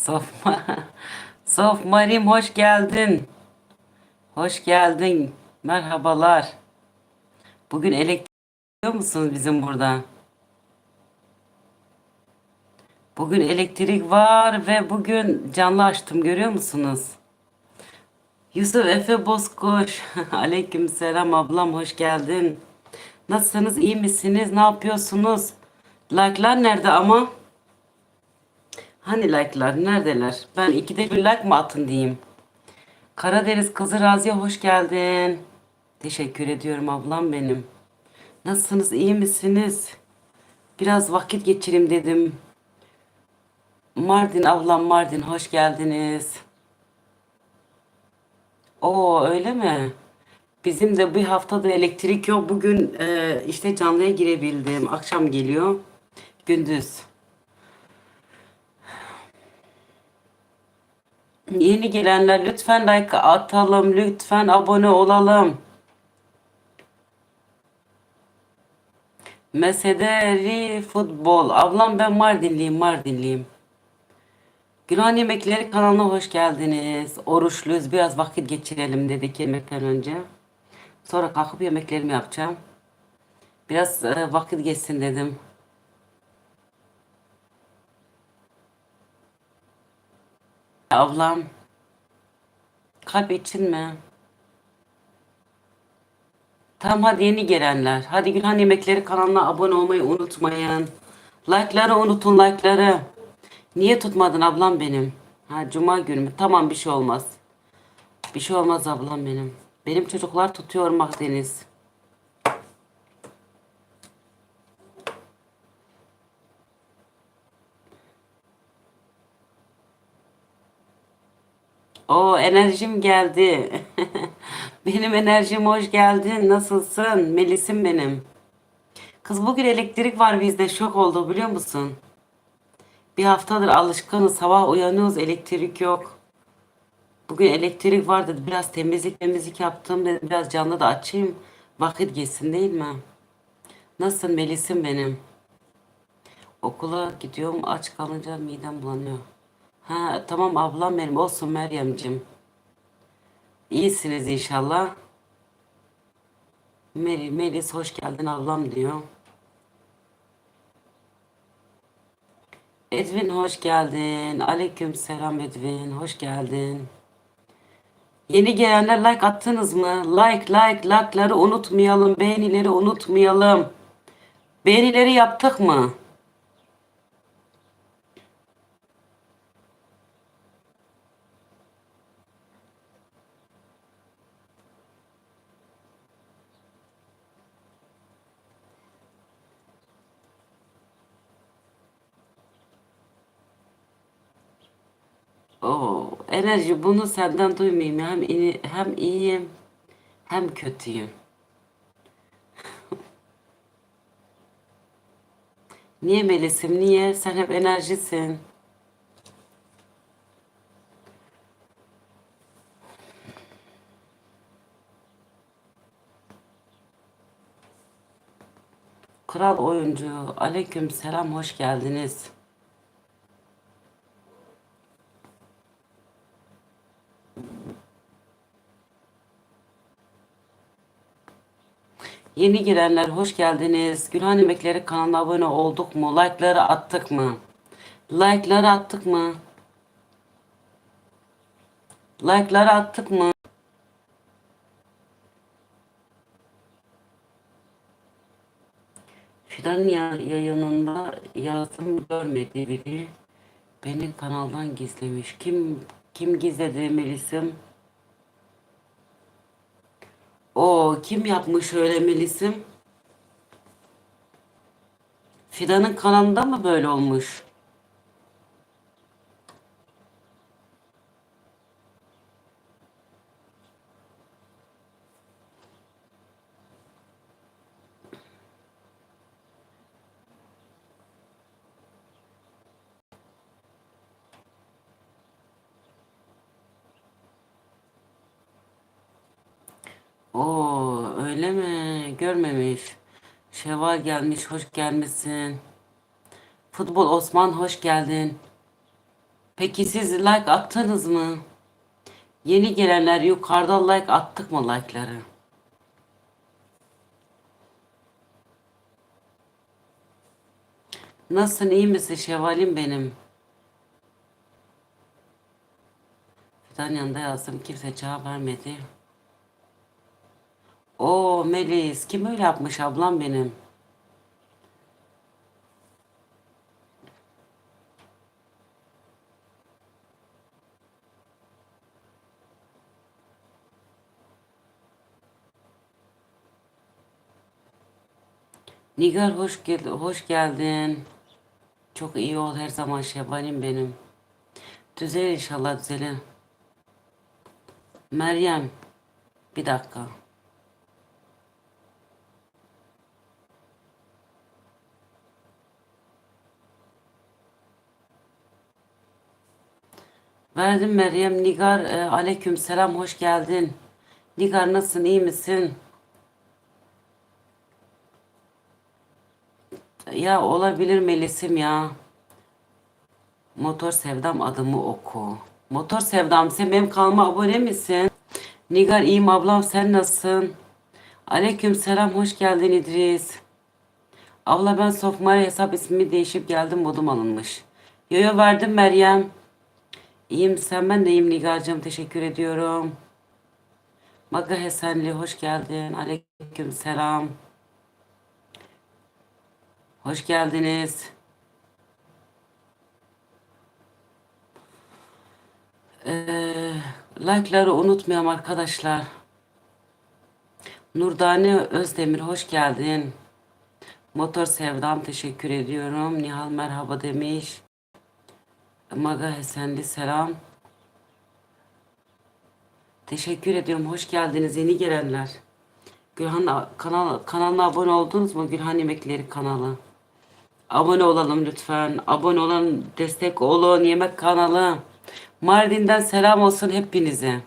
Sofma. Sof Marim hoş geldin. Hoş geldin. Merhabalar. Bugün elektrik biliyor musunuz bizim burada? Bugün elektrik var ve bugün canlı açtım görüyor musunuz? Yusuf Efe Bozkoş. Aleyküm selam ablam hoş geldin. Nasılsınız iyi misiniz? Ne yapıyorsunuz? Like'lar nerede ama? Hani like'lar neredeler? Ben ikide bir like mı atın diyeyim. Karadeniz kızı Raziye hoş geldin. Teşekkür ediyorum ablam benim. Nasılsınız iyi misiniz? Biraz vakit geçireyim dedim. Mardin ablam Mardin hoş geldiniz. Oo öyle mi? Bizim de bir haftadır elektrik yok. Bugün e, işte canlıya girebildim. Akşam geliyor. Gündüz. Yeni gelenler lütfen like atalım. Lütfen abone olalım. Mesederi futbol. Ablam ben Mardinliyim, Mardinliyim. Günah Yemekleri kanalına hoş geldiniz. Oruçluyuz. Biraz vakit geçirelim dedik yemekten önce. Sonra kalkıp yemeklerimi yapacağım. Biraz e, vakit geçsin dedim. Ablam kalp için mi? Tamam hadi yeni gelenler. Hadi Gülhan Yemekleri kanalına abone olmayı unutmayın. Like'ları unutun like'ları. Niye tutmadın ablam benim? Ha cuma günü mü? Tamam bir şey olmaz. Bir şey olmaz ablam benim. Benim çocuklar tutuyor Akdeniz. O enerjim geldi. benim enerjim hoş geldin. Nasılsın? Melis'im benim. Kız bugün elektrik var bizde. Şok oldu biliyor musun? Bir haftadır alışkınız. Sabah uyanıyoruz elektrik yok. Bugün elektrik var dedi. Biraz temizlik temizlik yaptım dedi. Biraz canlı da açayım. Vakit geçsin değil mi? Nasılsın Melis'im benim? Okula gidiyorum aç kalınca midem bulanıyor. Ha tamam ablam benim olsun Meryem'cim. İyisiniz inşallah. Meri, Melis hoş geldin ablam diyor. Edwin hoş geldin. Aleyküm selam Edwin. Hoş geldin. Yeni gelenler like attınız mı? Like like like'ları unutmayalım. Beğenileri unutmayalım. Beğenileri yaptık mı? Oo, enerji bunu senden duymayayım. Hem iyi, hem iyiyim hem kötüyüm. Niye Melis'im? Niye? Sen hep enerjisin. Kral oyuncu. Aleyküm selam. Hoş geldiniz. Yeni girenler hoş geldiniz. Gülhan Yemekleri kanalına abone olduk mu? Like'ları attık mı? Like'ları attık mı? Like'ları attık mı? Fidan ya- yayınında yazdım görmedi biri. Beni kanaldan gizlemiş. Kim kim gizledi Melis'im? O kim yapmış öyle Melis'im? Fidan'ın kanalında mı böyle olmuş? Oo öyle mi? Görmemiş. Şevval gelmiş, hoş gelmişsin. Futbol Osman hoş geldin. Peki siz like attınız mı? Yeni gelenler yukarıda like attık mı like'ları? Nasılsın iyi misin şevalim benim? Fidan yanında yazdım kimse cevap vermedi. Oo Melis kim öyle yapmış ablam benim? Nigar hoş gel hoş geldin. Çok iyi ol her zaman şevalim benim. Düzelir inşallah düzelir. Meryem bir dakika. Verdim Meryem. Nigar e, aleyküm selam hoş geldin. Nigar nasılsın iyi misin? Ya olabilir Melis'im ya. Motor Sevdam adımı oku. Motor Sevdam sen benim kanalıma abone misin? Nigar iyiyim ablam sen nasılsın? Aleyküm selam hoş geldin İdris. Abla ben Sofmari hesap ismimi değişip geldim modum alınmış. Yoyo verdim Meryem. İyiyim sen ben de iyiyim Nigar'cığım teşekkür ediyorum. Maga Hesenli hoş geldin. Aleyküm selam. Hoş geldiniz. Ee, like'ları unutmayalım arkadaşlar. Nurdane Özdemir hoş geldin. Motor Sevdam teşekkür ediyorum. Nihal merhaba demiş. Maga Hesenli selam. Teşekkür ediyorum. Hoş geldiniz yeni gelenler. Gülhan kanal kanalına abone oldunuz mu? Gülhan Yemekleri kanalı. Abone olalım lütfen. Abone olun, destek olun. Yemek kanalı. Mardin'den selam olsun hepinize.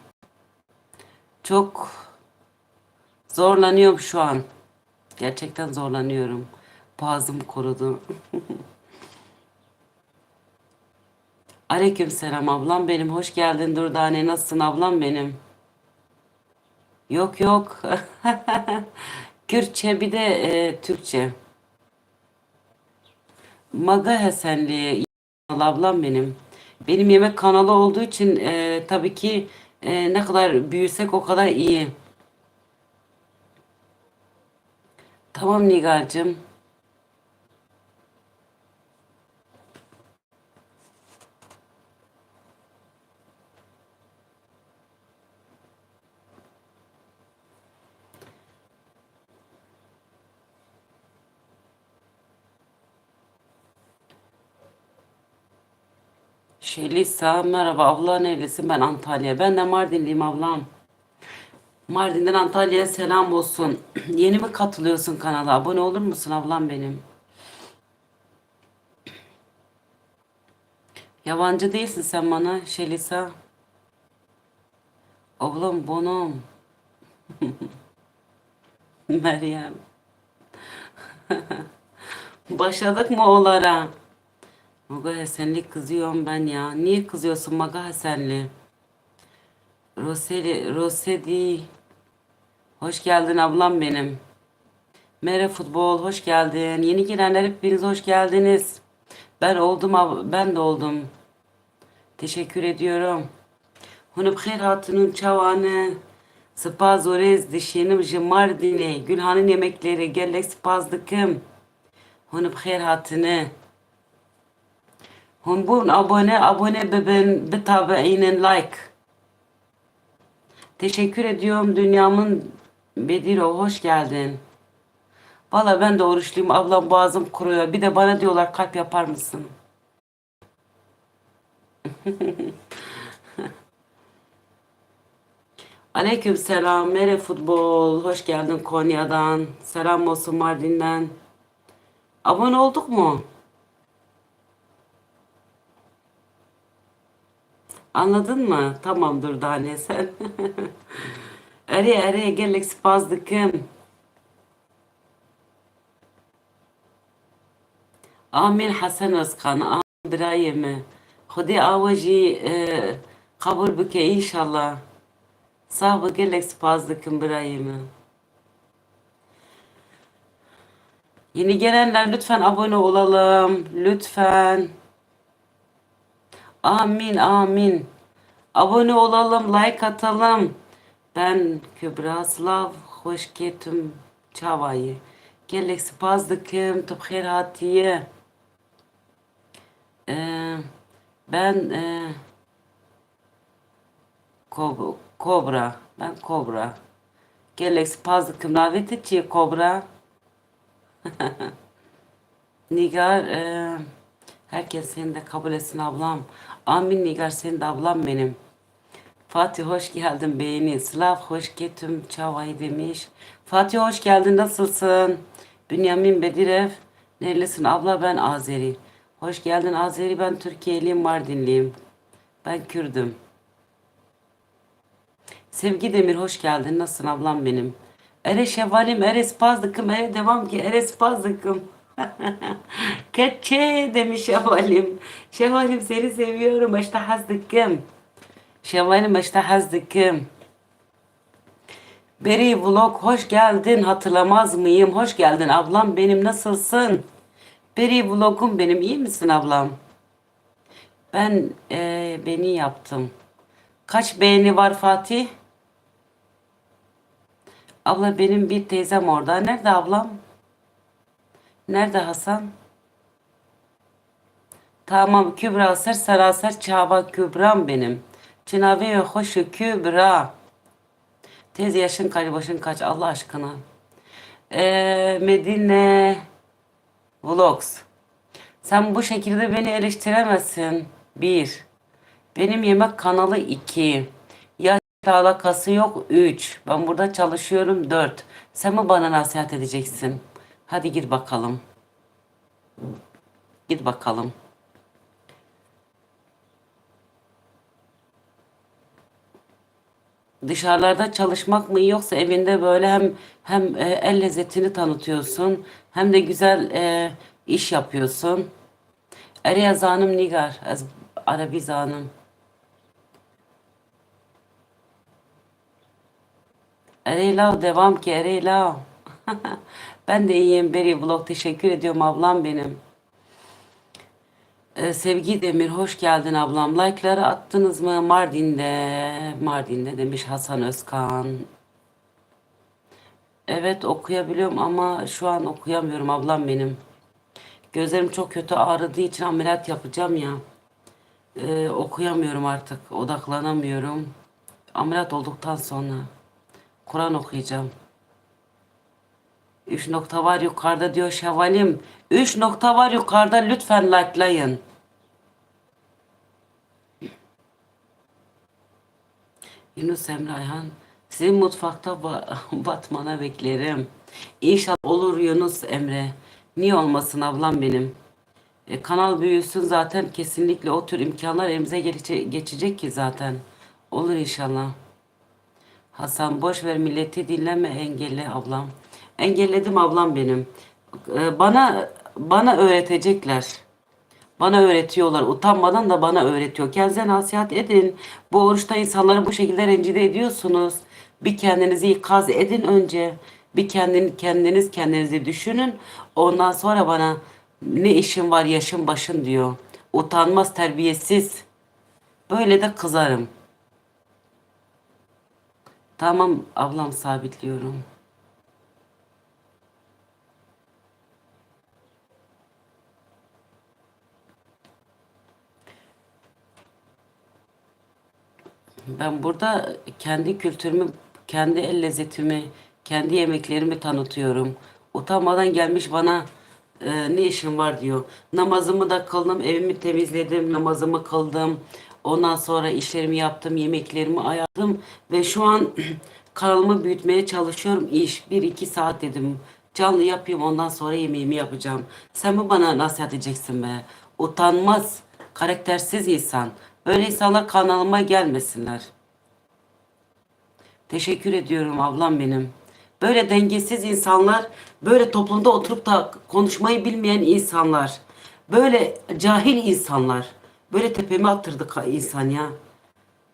Çok zorlanıyorum şu an. Gerçekten zorlanıyorum. Boğazım kurudu. Aleyküm selam ablam benim. Hoş geldin Durdane. Nasılsın ablam benim? Yok yok. Kürtçe bir de e, Türkçe. Maga Hesenli ablam benim. Benim yemek kanalı olduğu için e, tabii ki e, ne kadar büyüsek o kadar iyi. Tamam Nigar'cığım. Şelisa merhaba abla nerelisin ben Antalya. Ben de Mardinliyim ablam. Mardin'den Antalya'ya selam olsun. Yeni mi katılıyorsun kanala? Abone olur musun ablam benim? Yabancı değilsin sen bana Şelisa. Ablam bonum. Meryem. Başladık mı olara? Maga Hasenli kızıyorum ben ya. Niye kızıyorsun Maga Hasenli? Roseli, Rosedi. Hoş geldin ablam benim. Mere Futbol hoş geldin. Yeni gelenler hepiniz hoş geldiniz. Ben oldum ben de oldum. Teşekkür ediyorum. Hunu bxir hatunun çavanı. Spaz orez dişyenim jimardine. Gülhan'ın yemekleri. Gellek spazdıkım. Hunu bxir hatını. Hun bun abone abone beben betabeinin like. Teşekkür ediyorum dünyamın Bediro hoş geldin. Valla ben de oruçluyum ablam boğazım kuruyor. Bir de bana diyorlar kalp yapar mısın? Aleyküm selam Mere Futbol. Hoş geldin Konya'dan. Selam olsun Mardin'den. Abone olduk mu? Anladın mı? Tamamdır daha ne sen. Araya araya gelek spazdıkım. Amin Hasan Özkan. Amin Birayemi. خدي آوجي kabul büke inşallah. Sağ ol gelek spazlıkın birayımı. Yeni gelenler lütfen abone olalım. Lütfen. Amin amin. Abone olalım, like atalım. Ben Kübra Slav, hoş geldin çavayı. Gelek spazlıkım, tıbkhir hatiye. Ee, ben e, Kob Kobra. Ben Kobra. Gelek spazlıkım davet edeceği Kobra. Nigar e, herkes seni de kabul etsin ablam. Amin Nigar senin de ablam benim. Fatih hoş geldin beğeni. Slav hoş geldin çavayı demiş. Fatih hoş geldin nasılsın? Bünyamin Bedirev nerelisin abla ben Azeri. Hoş geldin Azeri ben Türkiye'liyim Mardinliyim. Ben Kürdüm. Sevgi Demir hoş geldin. Nasılsın ablam benim? Ere şevalim, ere spazdıkım, ere devam ki, ere spazdıkım. Keçe demiş şevalim. Şevalim seni seviyorum, eştahazdıkım. Şevalim eştahazdıkım. Beri vlog hoş geldin hatırlamaz mıyım? Hoş geldin ablam benim nasılsın? Beri vlogum benim iyi misin ablam? Ben eee, beni yaptım. Kaç beğeni var Fatih? Abla benim bir teyzem orada. Nerede ablam? Nerede Hasan? Tamam Kübra ser saraser çaba Kübram benim. Cenab-ı hoşu Kübra. Teyze yaşın kaç başın kaç Allah aşkına. Ee, Medine Vlogs. Sen bu şekilde beni eleştiremezsin. Bir. Benim yemek kanalı 2. Ya alakası yok 3. Ben burada çalışıyorum 4. Sen mi bana nasihat edeceksin? Hadi git bakalım. Git bakalım. Dışarılarda çalışmak mı yoksa evinde böyle hem hem e, el lezzetini tanıtıyorsun hem de güzel e, iş yapıyorsun. Eriye zanım nigar az Arabi zanım. Ereyla devam ki Ereyla. ben de iyiyim Beri Vlog teşekkür ediyorum ablam benim. Ee, Sevgi Demir hoş geldin ablam. Like'ları attınız mı? Mardin'de. Mardin'de demiş Hasan Özkan. Evet okuyabiliyorum ama şu an okuyamıyorum ablam benim. Gözlerim çok kötü ağrıdığı için ameliyat yapacağım ya. Ee, okuyamıyorum artık. Odaklanamıyorum. Ameliyat olduktan sonra Kur'an okuyacağım. Üç nokta var yukarıda diyor Şevalim. Üç nokta var yukarıda lütfen likelayın. Yunus Emre Ayhan. Sizi mutfakta ba- batmana beklerim. İnşallah olur Yunus Emre. Niye olmasın ablam benim. E, kanal büyüsün zaten kesinlikle o tür imkanlar elimize geçe- geçecek ki zaten. Olur inşallah. Hasan boş ver milleti dinleme engelle ablam. Engelledim ablam benim. Ee, Bana bana öğretecekler. Bana öğretiyorlar. Utanmadan da bana öğretiyor. Kendinize nasihat edin. Bu oruçta insanları bu şekilde rencide ediyorsunuz. Bir kendinizi ikaz edin önce. Bir kendin, kendiniz kendinizi düşünün. Ondan sonra bana ne işin var yaşın başın diyor. Utanmaz terbiyesiz. Böyle de kızarım. Tamam ablam sabitliyorum. Ben burada kendi kültürümü, kendi el lezzetimi, kendi yemeklerimi tanıtıyorum. Utanmadan gelmiş bana e, ne işin var diyor. Namazımı da kıldım, evimi temizledim, namazımı kıldım. Ondan sonra işlerimi yaptım, yemeklerimi ayarladım ve şu an kanalımı büyütmeye çalışıyorum. İş bir iki saat dedim. Canlı yapayım ondan sonra yemeğimi yapacağım. Sen mi bana nasihat edeceksin be? Utanmaz, karaktersiz insan. Böyle insanlar kanalıma gelmesinler. Teşekkür ediyorum ablam benim. Böyle dengesiz insanlar, böyle toplumda oturup da konuşmayı bilmeyen insanlar, böyle cahil insanlar, Böyle tepemi attırdı ka- insan ya.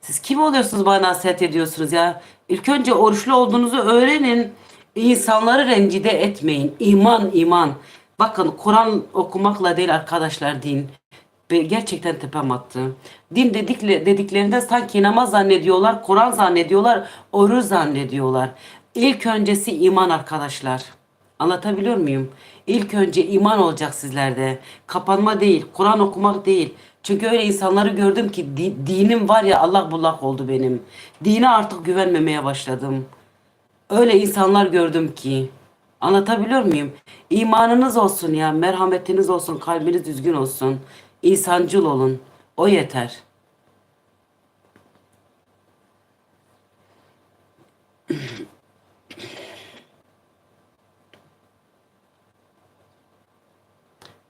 Siz kim oluyorsunuz bana nasihat ediyorsunuz ya? İlk önce oruçlu olduğunuzu öğrenin. İnsanları rencide etmeyin. İman iman. Bakın Kur'an okumakla değil arkadaşlar din. Gerçekten tepem attı. Din dedikle, dediklerinde sanki namaz zannediyorlar, Kur'an zannediyorlar, oruç zannediyorlar. İlk öncesi iman arkadaşlar. Anlatabiliyor muyum? İlk önce iman olacak sizlerde. Kapanma değil, Kur'an okumak değil. Çünkü öyle insanları gördüm ki di- dinim var ya Allah bullak oldu benim. Dine artık güvenmemeye başladım. Öyle insanlar gördüm ki. Anlatabiliyor muyum? İmanınız olsun ya, merhametiniz olsun, kalbiniz düzgün olsun. İnsancıl olun. O yeter.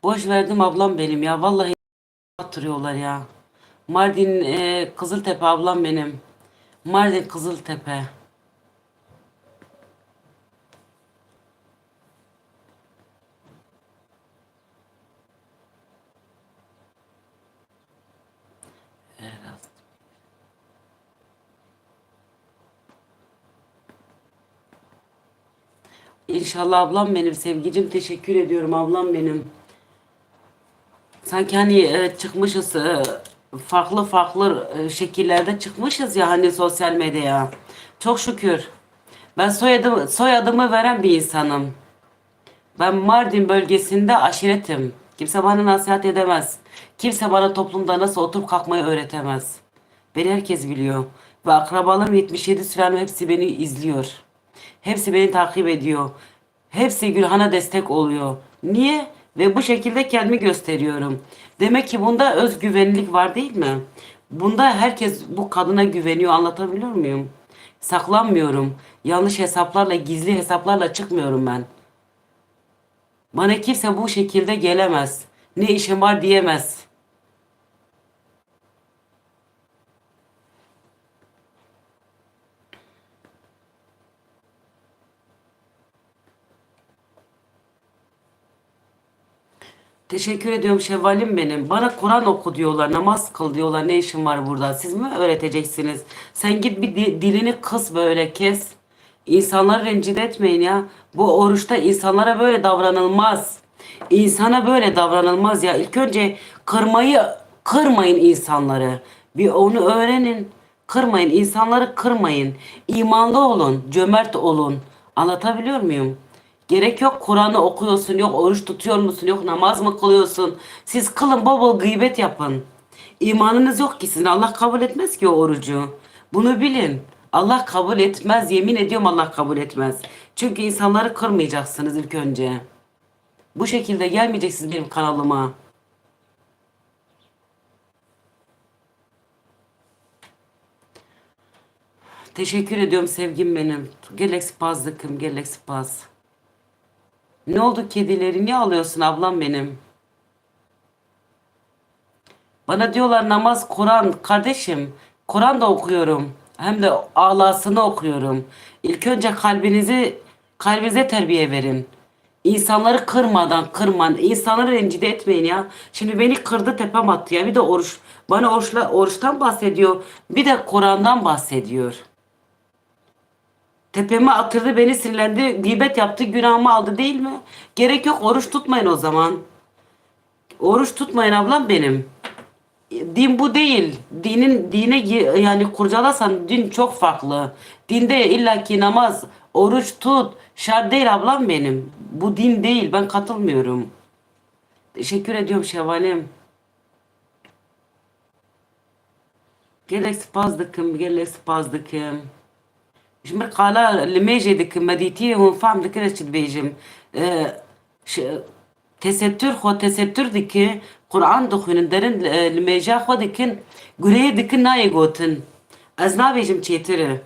Boş verdim ablam benim ya. Vallahi attırıyorlar ya. Mardin e, Kızıltepe ablam benim. Mardin Kızıltepe. İnşallah ablam benim sevgicim teşekkür ediyorum ablam benim. Sanki hani e, çıkmışız e, farklı farklı e, şekillerde çıkmışız ya hani sosyal medyaya. Çok şükür. Ben soyadım, soyadımı veren bir insanım. Ben Mardin bölgesinde aşiretim. Kimse bana nasihat edemez. Kimse bana toplumda nasıl oturup kalkmayı öğretemez. Beni herkes biliyor. Ve akrabalarım 77 sülalem hepsi beni izliyor. Hepsi beni takip ediyor. Hepsi Gülhan'a destek oluyor. Niye? Ve bu şekilde kendimi gösteriyorum. Demek ki bunda özgüvenlik var değil mi? Bunda herkes bu kadına güveniyor. Anlatabiliyor muyum? Saklanmıyorum. Yanlış hesaplarla, gizli hesaplarla çıkmıyorum ben. Bana kimse bu şekilde gelemez. Ne işim var diyemez. Teşekkür ediyorum Şevvalim benim. Bana Kur'an oku diyorlar, namaz kıl diyorlar. Ne işin var burada? Siz mi öğreteceksiniz? Sen git bir di- dilini kıs böyle kes. İnsanları rencide etmeyin ya. Bu oruçta insanlara böyle davranılmaz. İnsana böyle davranılmaz ya. İlk önce kırmayı kırmayın insanları. Bir onu öğrenin. Kırmayın. insanları kırmayın. İmanlı olun, cömert olun. Anlatabiliyor muyum? Gerek yok Kur'an'ı okuyorsun, yok oruç tutuyor musun, yok namaz mı kılıyorsun. Siz kılın bol gıybet yapın. İmanınız yok ki sizin Allah kabul etmez ki o orucu. Bunu bilin. Allah kabul etmez, yemin ediyorum Allah kabul etmez. Çünkü insanları kırmayacaksınız ilk önce. Bu şekilde gelmeyeceksiniz benim kanalıma. Teşekkür ediyorum sevgim benim. Galaxy Paz'lıkım, Galaxy Paz. Ne oldu kedileri? Niye alıyorsun ablam benim? Bana diyorlar namaz, Kur'an. Kardeşim, Kur'an da okuyorum. Hem de alasını okuyorum. İlk önce kalbinizi, kalbinize terbiye verin. İnsanları kırmadan kırman, insanları rencide etmeyin ya. Şimdi beni kırdı tepem attı ya. Bir de oruç, bana oruçla, oruçtan bahsediyor. Bir de Kur'an'dan bahsediyor. Tepeme atırdı beni sinirlendi. Gıybet yaptı günahımı aldı değil mi? Gerek yok oruç tutmayın o zaman. Oruç tutmayın ablam benim. Din bu değil. Dinin dine yani kurcalasan din çok farklı. Dinde illaki namaz, oruç tut. Şart değil ablam benim. Bu din değil. Ben katılmıyorum. Teşekkür ediyorum Şevalim. Gelek spazdıkım, gelek spazdıkım. جمر قالا لميجي دك مديتي هون فهم دك ايش تبيجم اه ش تستر خو تستر دك قرآن دخون درن لميجا خو دكن قري دك ناي قوتن از نابيجم تيتر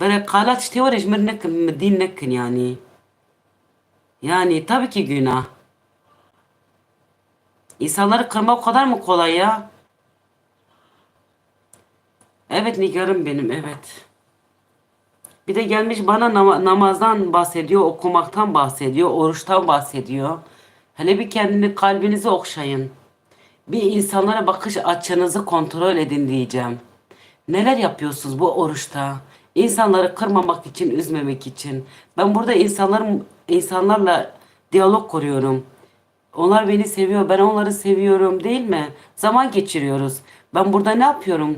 بره قالا تشتي ورا جمر نكن مدين نكن يعني yani tabii ki günah. İnsanları kırma o kadar mı kolay ya? Evet Nigar'ım benim evet. Bir de gelmiş bana nama- namazdan bahsediyor, okumaktan bahsediyor, oruçtan bahsediyor. Hele bir kendini kalbinizi okşayın. Bir insanlara bakış açınızı kontrol edin diyeceğim. Neler yapıyorsunuz bu oruçta? İnsanları kırmamak için, üzmemek için. Ben burada insanların insanlarla diyalog kuruyorum. Onlar beni seviyor, ben onları seviyorum değil mi? Zaman geçiriyoruz. Ben burada ne yapıyorum?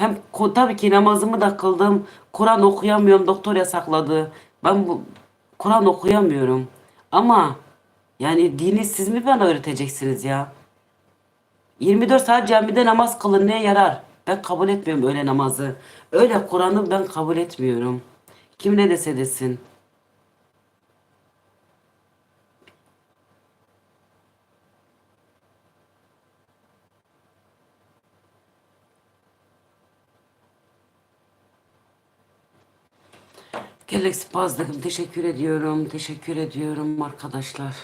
Hem tabii ki namazımı da kıldım. Kur'an okuyamıyorum. Doktor yasakladı. Ben bu Kur'an okuyamıyorum. Ama yani dini siz mi bana öğreteceksiniz ya? 24 saat camide namaz kılın ne yarar? Ben kabul etmiyorum öyle namazı. Öyle Kur'an'ı ben kabul etmiyorum. Kim ne dese desin. Galaxy Paz'dakım teşekkür ediyorum. Teşekkür ediyorum arkadaşlar.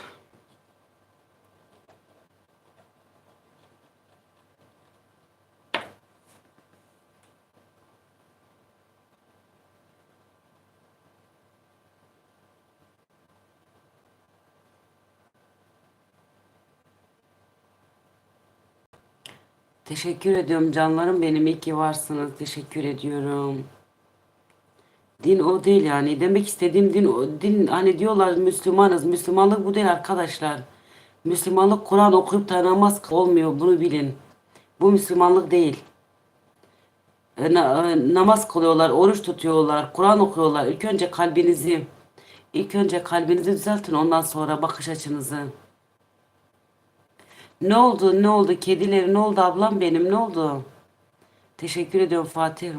Teşekkür ediyorum canlarım benim. İyi ki varsınız. Teşekkür ediyorum. Din o değil yani. Demek istediğim din o din hani diyorlar Müslümanız. Müslümanlık bu değil arkadaşlar. Müslümanlık Kur'an okuyup da namaz olmuyor. Bunu bilin. Bu Müslümanlık değil. E, na- e, namaz kılıyorlar, oruç tutuyorlar, Kur'an okuyorlar. İlk önce kalbinizi ilk önce kalbinizi düzeltin ondan sonra bakış açınızı. Ne oldu? Ne oldu? Kedileri ne oldu ablam benim? Ne oldu? Teşekkür ediyorum Fatih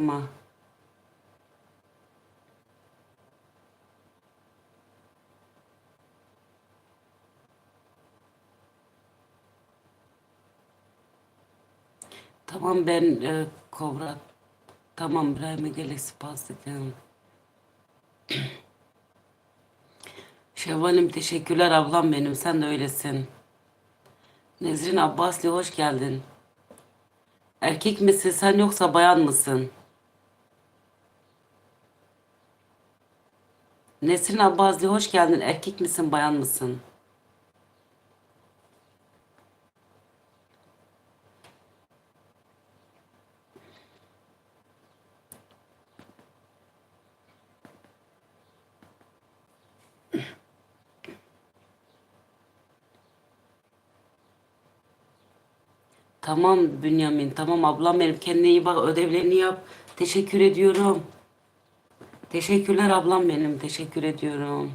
Tamam ben e, Kobra. Tamam İbrahim'e Galaxy dedim. Şevvalim teşekkürler ablam benim. Sen de öylesin. Nezrin Abbasli hoş geldin. Erkek misin sen yoksa bayan mısın? Nesrin Abbasli hoş geldin. Erkek misin bayan mısın? Tamam Bünyamin. Tamam ablam benim. Kendine iyi bak. Ödevlerini yap. Teşekkür ediyorum. Teşekkürler ablam benim. Teşekkür ediyorum.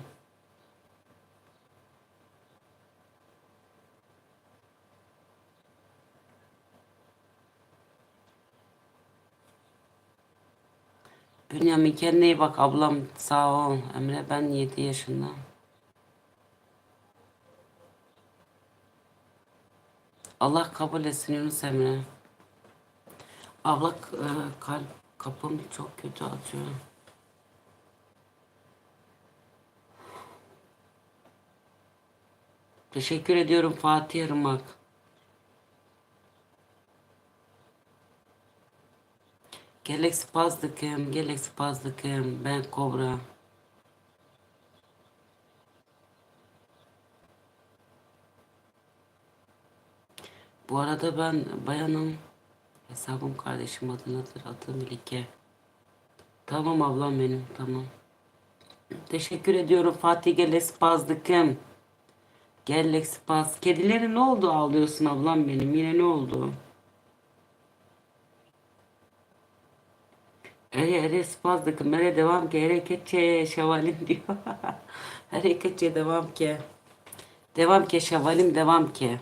Bünyamin kendine iyi bak ablam. Sağ ol. Emre ben 7 yaşında. Allah kabul etsin Yunus Emre. Abla e, kalp kapım çok kötü atıyor. Teşekkür ediyorum Fatih Irmak. Galaxy Pazlıkım, Galaxy Pazlıkım, ben Kobra. Bu arada ben bayanım. Hesabım kardeşim adınadır. Adı Melike. Tamam ablam benim, tamam. Teşekkür ediyorum Fatih Galaxy Pazlıkım. Galaxy Paz. Ne oldu ağlıyorsun ablam benim? Yine ne oldu? Ere ere spazdıkım. Ere devam ki. Hareketçe şevalim diyor. Hareketçe devam ki. Devam ki şevalim devam ki.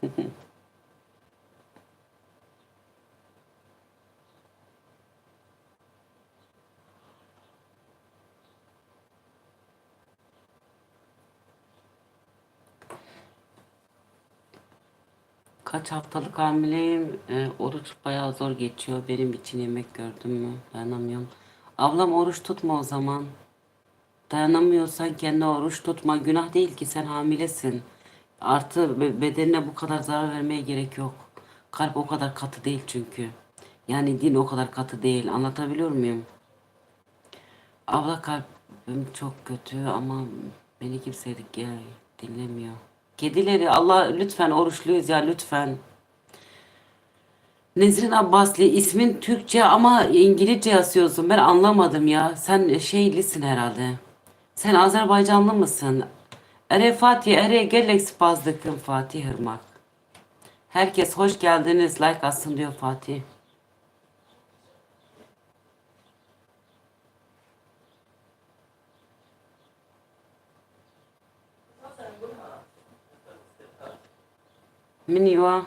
Kaç haftalık hamileyim. E, oruç bayağı zor geçiyor. Benim için yemek gördüm mü? Dayanamıyorum. Ablam oruç tutma o zaman. Dayanamıyorsan kendine oruç tutma. Günah değil ki sen hamilesin. Artı be- bedenine bu kadar zarar vermeye gerek yok. Kalp o kadar katı değil çünkü. Yani din o kadar katı değil. Anlatabiliyor muyum? Abla kalbim çok kötü ama beni kimse dinlemiyor. Kedileri Allah lütfen oruçluyuz ya lütfen. Nezrin Abbasli ismin Türkçe ama İngilizce yazıyorsun. Ben anlamadım ya. Sen şeylisin herhalde. Sen Azerbaycanlı mısın? Ere Fatih, ere gelek spazdıkım Fatih Hırmak. Herkes hoş geldiniz. Like atsın diyor Fatih. Miniva.